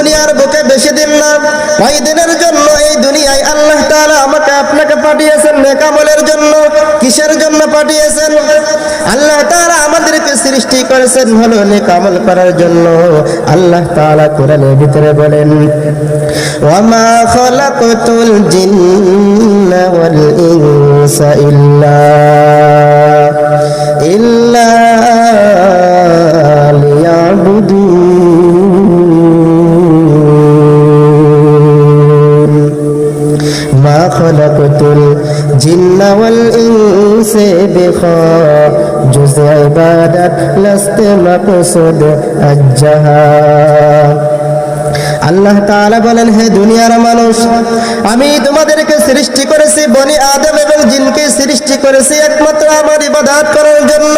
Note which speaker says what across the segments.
Speaker 1: দুনিয়ার বুকে বেশি দিন না কয়দিনের জন্য এই দুনিয়ায় আল্লাহ তাআলা আমাকে আপনাকে পাঠিয়েছেন নেকামলের জন্য। কিসের জন্য পাঠিয়েছেন? আল্লাহ তাআলা আমাদেরকে সৃষ্টি করেছেন হলো নেকামল করার জন্য। আল্লাহ তাআলা কোরআনের ভিতরে বলেন, ওয়ামা খলাকতুল জিন্না ওয়াল ইনসা ইল্লা ইল্লা লিয়াবুদুন জিন্না ওয়াল ইনসা বিখা জুজ ইবাদাত লাস্তে মাকসুদ আজ্জাহা। আল্লাহ তাআলা বলেন, হে দুনিয়ার মানুষ, আমি তোমাদেরকে সৃষ্টি করেছি বনি আদম এবং জিনকে সৃষ্টি করেছি একমাত্র আমার ইবাদত করার জন্য।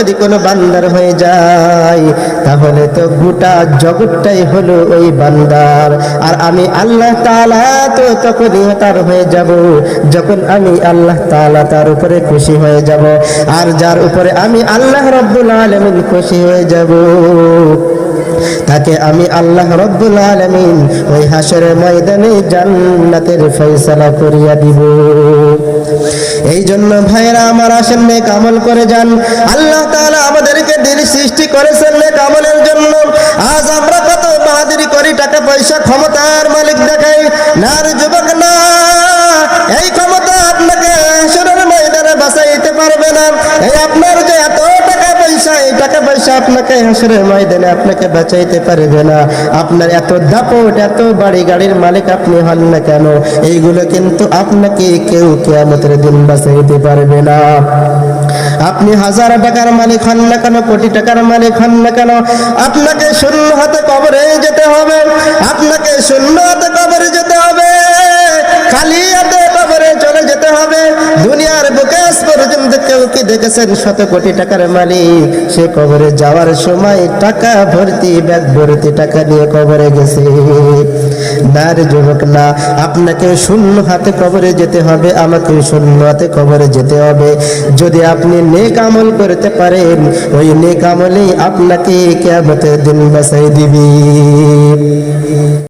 Speaker 1: যদি কোনো বান্দার হয়ে যায়, তাহলে তো গোটা জগৎটাই হলো ওই বান্দার। আর আমি আল্লাহ তাআলা তো তখনই তার হয়ে যাব, যখন আমি আল্লাহ তাআলা তার উপরে খুশি হয়ে যাব। আর যার উপরে আমি আল্লাহ রব্বুল আলামিন খুশি হয়ে যাব, তাকে আমি আল্লাহ রব্বুল আলামিন ওই হাসরের ময়দানে জান্নাতের ফয়সালা করিয়া দিব। এই জন্য ভাইরা আমার আসেন নেক আমল করে যান। আল্লাহ তাআলা আমাদেরকে দিন সৃষ্টি করেছেন নেক কামলের জন্য। আজ আমরা কত বাহাদুরি করি, টাকা পয়সা, ক্ষমতার মালিক দেখাই। নার যুবক না, এই ক্ষমতা আপনাকে আসরের ময়দানে বাঁচাইতে পারবে না। এই আপনার যে এত টাকা পয়সা, আপনাকে হাসরের ময়দানে আপনাকে বাঁচাইতে পারবে না। আপনার এত দাপট, এত বাড়ি গাড়ির মালিক আপনি হন না কেন? এইগুলো কিন্তু আপনাকে কেউ কেয়ামতের দিন বাঁচাইতে পারবে না। আপনি হাজার টাকার মালিক হন না কেন? কোটি টাকার মালিক হন না কেন? আপনাকে শূন্য হাতে কবরে যেতে পর্যন্ত কেউ কি দেখেছেন শত কোটি টাকার মালিক। সে কবরে যাওয়ার সময় টাকা ভর্তি, ব্যাগ ভর্তি টাকা নিয়ে কবরে গেছে। না রে যুবক, না, আপনাকে শূন্য হাতে কবরে যেতে হবে, আমাকে শূন্য হাতে কবরে যেতে হবে। যদি আপনি নেক আমল করতে পারেন, ওই নেক আমলেই আপনাকে কেমতের দিন বাসাই দিবি।